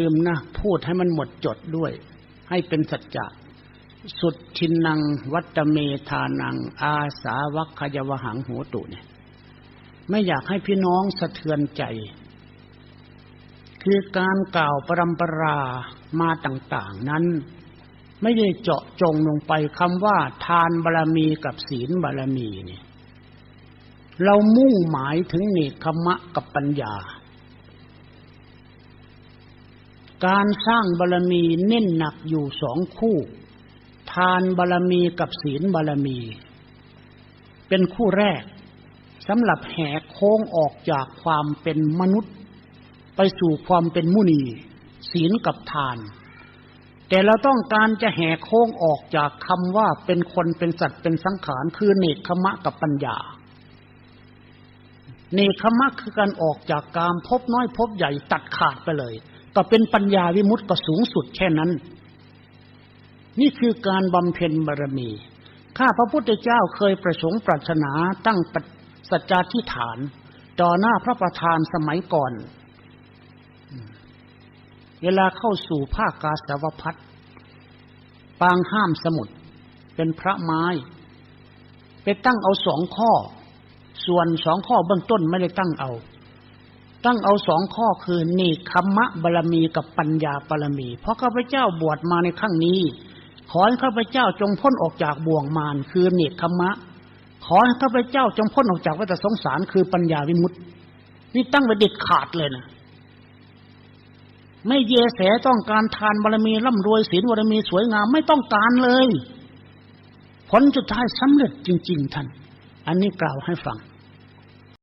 ลืมนะ พูดให้มันหมดจดด้วย ให้เป็นสัจจะสุดทินัง วัตเมธานัง อาสาวัคยวหังโหตุเนี่ย ไม่อยากให้พี่น้องสะเทือนใจ คือการกล่าวปรำปรามาต่างๆนั้น ไม่ได้เจาะจงลงไปคำว่า ทานบารรมีกับศีลบารรมีเนี่ย เรามุ่งหมายถึงเนคขมะกับปัญญา การสร้างบารรมีเน้นหนักอยู่สองคู่ ทานบารรมีกับศีลบารรมี เป็นคู่แรกสำหรับแหกโค้งออกจากความเป็นมนุษย์ ไปสู่ความเป็นมุนี ศีลกับทาน แต่เราต้องการจะแหกโค้งออกจากคำว่าเป็นคนเป็นสัตว์เป็นสังขารคือเนคขมะกับปัญญาเนคขมะคือการออกจากกามพบน้อยพบใหญ่ตัดขาดไปเลย ก็เป็นปัญญาวิมุตติก็สูงสุดแค่นั้น นี่คือการบำเพ็ญบารมี ข้าพระพุทธเจ้าเคยประสงค์ปรารถนาตั้งสัจจาธิฐาน ต่อหน้าพระประธานสมัยก่อน เวลาเข้าสู่ภาคกาสาวพัฒปางห้ามสมุดเป็นพระไม้ ไปตั้งเอาสองข้อ ส่วนสองข้อเบื้องต้นไม่ได้ตั้งเอา ตั้งเอาสองข้อคือเนคขมะบารมีกับปัญญาบารมี เพราะข้าพเจ้าบวชมาในครั้งนี้ ขอให้ข้าพเจ้าจงพ้นออกจากบ่วงมารคือเนคขมะ ขอให้ข้าพเจ้าจงพ้นออกจากวัฏสงสารคือปัญญาวิมุตติ นี่ตั้งไว้เด็ดขาดเลยนะไม่เยแสต้องการทานบารมีร่ำรวยศีลบารมีสวยงามไม่ต้องการเลย ผลสุดท้ายสำเร็จจริง ๆ ท่าน อันนี้กล่าวให้ฟัง